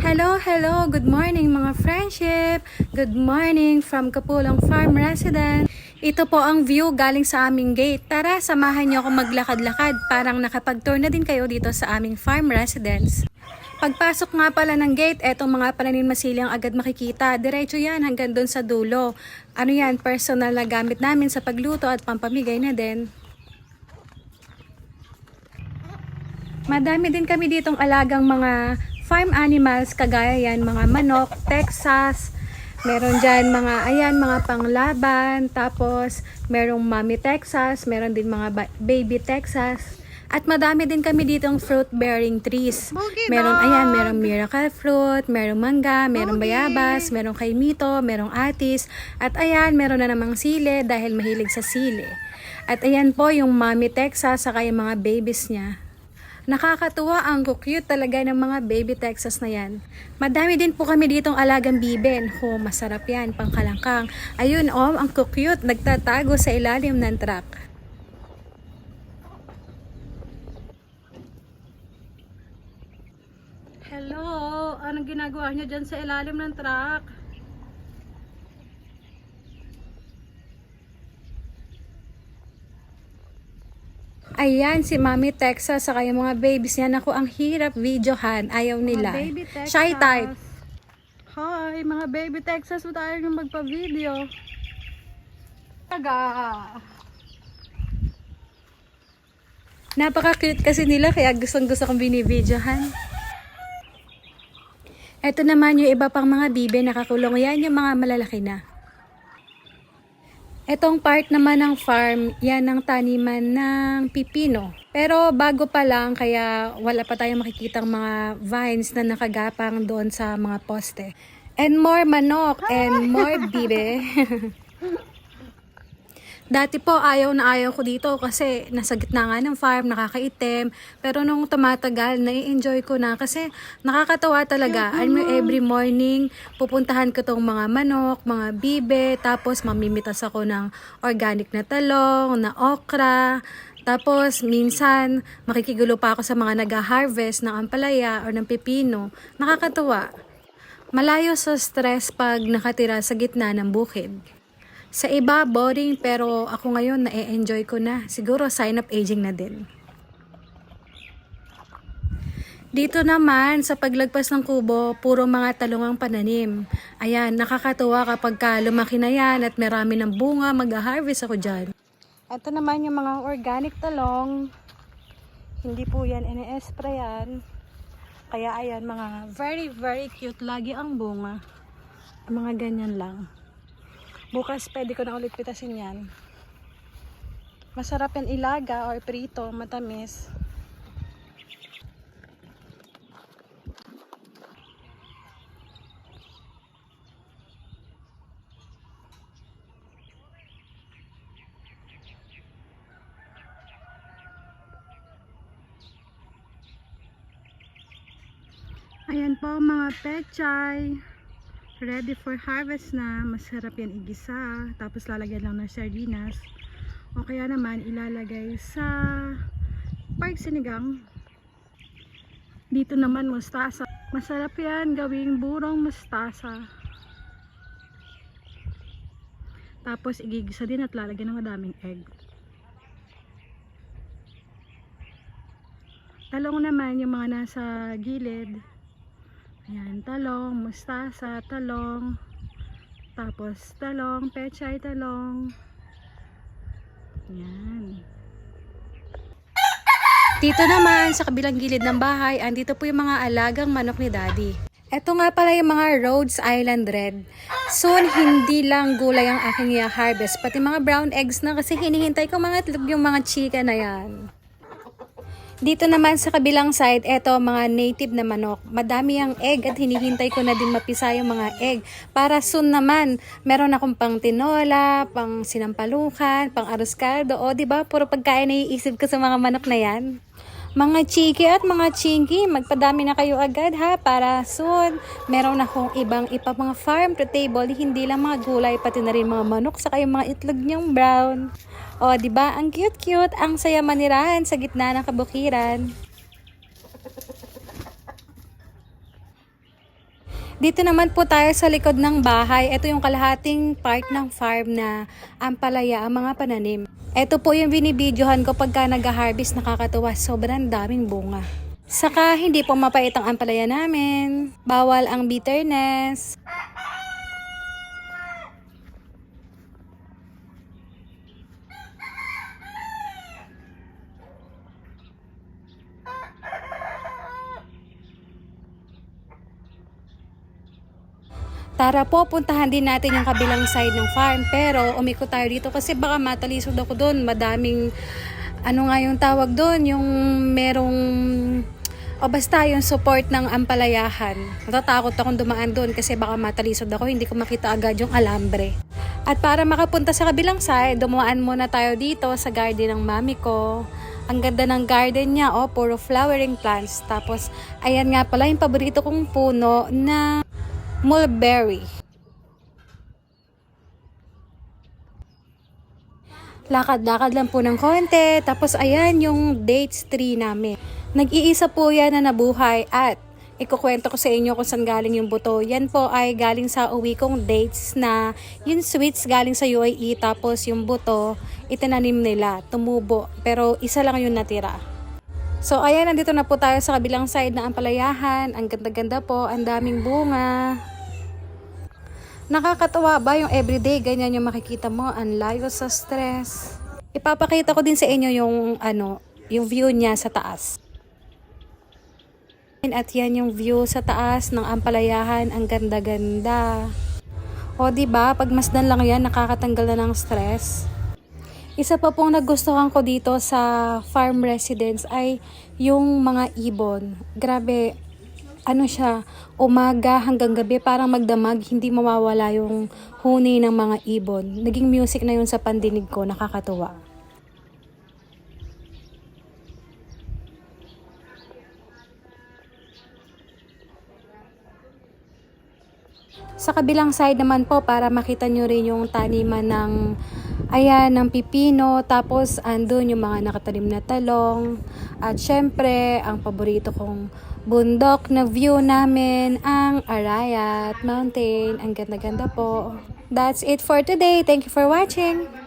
Hello, hello. Good morning mga friendship. Good morning from Kapulong Farm Resident. Ito po ang view galing sa aming gate. Tara, samahan niyo ako maglakad-lakad. Parang nakapag-tour na din kayo dito sa aming farm residence. Pagpasok nga pala ng gate, etong mga pananim masilang agad makikita. Diretso yan hanggang doon sa dulo. Ano yan, personal na gamit namin sa pagluto at pampamigay na din. Madami din kami ditong alagang mga farm animals kagaya yan mga manok, Texas, meron dyan mga ayan mga panglaban, tapos merong mommy Texas, meron din mga ba- baby Texas. At madami din kami ditong fruit bearing trees. Meron ayan, merong miracle fruit, merong mangga, merong bayabas, merong kaimito, merong atis, at ayan, meron na namang sile dahil mahilig sa sile. At ayan po yung mommy Texas saka yung mga babies niya. Nakakatuwa ang cute talaga ng mga baby Texas na yan. Madami din po kami ditong alagang biben. Ho, masarap yan, pangkalangkang. Ayun, oh, ang cute, nagtatago sa ilalim ng truck. Hello, anong ginagawa niyo dyan sa ilalim ng truck? Ayan, si Mami Texas saka yung mga babies niya. Naku, ang hirap videohan. Ayaw nila. baby Texas. Shy type. Hi, mga baby Texas. Ba't ayaw nyo magpa-video? Taga. Napaka-cute kasi nila kaya gustong gusto kong binibidyohan. Ito naman yung iba pang mga bibe nakakulong. Yan yung mga malalaki na. Etong part naman ng farm, yan ang taniman ng pipino. Pero bago pa lang, kaya wala pa tayong makikitang mga vines na nakagapang doon sa mga poste. And more manok and more bibe. Dati po ayaw na ayaw ko dito kasi nasa gitna nga ng farm, nakakaitim. Pero nung tumatagal, nai-enjoy ko na kasi nakakatawa talaga. Alam mo, every morning, pupuntahan ko tong mga manok, mga bibe, tapos mamimitas ako ng organic na talong, na okra. Tapos, minsan, makikigulo pa ako sa mga nag-harvest ng ampalaya or ng pipino. Nakakatawa. Malayo sa stress pag nakatira sa gitna ng bukid. Sa iba, boring pero ako ngayon na-enjoy ko na. Siguro sign of aging na din. Dito naman, sa paglagpas ng kubo, puro mga talungang pananim. Ayan, nakakatuwa kapag ka lumaki na yan at marami ng bunga, mag-harvest ako dyan. Ito naman yung mga organic talong. Hindi po yan ini-sprayan. Kaya ayan, mga very, very cute. Lagi ang bunga. Mga ganyan lang. Bukas pwede ko na ulit pitasin yan. Masarap yan ilaga or prito, matamis. Ayan po mga pechay. Ready for harvest na. Masarap yan igisa. Tapos lalagyan lang ng sardinas. O kaya naman ilalagay sa park sinigang. Dito naman mustasa. Masarap yan gawing burong mustasa. Tapos igigisa din at lalagyan ng madaming egg. Talong naman yung mga nasa gilid. Ayan, talong, mustasa, talong. Tapos talong, pechay talong. Ayan. Dito naman sa kabilang gilid ng bahay, andito po yung mga alagang manok ni Daddy. Ito nga pala yung mga Rhodes Island Red. Soon, hindi lang gulay ang aking i-harvest, pati mga brown eggs na kasi hinihintay ko mga itlog yung mga chika na yan. Dito naman sa kabilang side, eto mga native na manok. Madami ang egg at hinihintay ko na din mapisa yung mga egg. Para soon naman, meron akong pang tinola, pang sinampalukan, pang arroz caldo. O, di ba? Puro pagkain na iisip ko sa mga manok na yan. Mga chiki at mga chinky, magpadami na kayo agad ha para soon meron akong ibang ipa mga farm to table, hindi lang mga gulay pati na rin mga manok saka yung mga itlog niyang brown. O, di ba? Ang cute-cute, ang saya manirahan sa gitna ng kabukiran. Dito naman po tayo sa likod ng bahay. Ito yung kalahating part ng farm na ampalaya ang mga pananim. Ito po yung binibidyohan ko pagka nag-harvest nakakatuwa. Sobrang daming bunga. Saka hindi po mapait ang ampalaya namin. Bawal ang bitterness. Tara po, puntahan din natin yung kabilang side ng farm. Pero umikot tayo dito kasi baka matalisod ako doon. Madaming, ano nga yung tawag doon, yung merong, o basta yung support ng ampalayahan. Natatakot akong dumaan doon kasi baka matalisod ako, hindi ko makita agad yung alambre. At para makapunta sa kabilang side, dumaan muna tayo dito sa garden ng mami ko. Ang ganda ng garden niya, oh, puro flowering plants. Tapos, ayan nga pala yung paborito kong puno na mulberry. Lakad-lakad lang po ng konti. Tapos ayan yung dates tree namin. Nag-iisa po yan na nabuhay at ikukwento ko sa inyo kung saan galing yung buto. Yan po ay galing sa uwi kong dates na yung sweets galing sa UAE tapos yung buto itinanim nila, tumubo. Pero isa lang yung natira. So ayan, nandito na po tayo sa kabilang side na ampalayahan. Ang ganda-ganda po, ang daming bunga. Nakakatawa ba yung everyday ganyan yung makikita mo, ang layo sa stress. Ipapakita ko din sa inyo yung ano, yung view niya sa taas. At yan yung view sa taas ng ampalayahan, ang ganda-ganda. O di ba, pag masdan lang yan, nakakatanggal na ng stress. Isa pa pong nagustuhan ko dito sa farm residence ay yung mga ibon. Grabe, ano siya, umaga hanggang gabi parang magdamag, hindi mawawala yung huni ng mga ibon. Naging music na yun sa pandinig ko, nakakatuwa. Sa kabilang side naman po para makita nyo rin yung taniman ng ayan, ng pipino. Tapos andun yung mga nakatanim na talong. At syempre, ang paborito kong bundok na view namin, ang Arayat Mountain. Ang ganda-ganda po. That's it for today. Thank you for watching.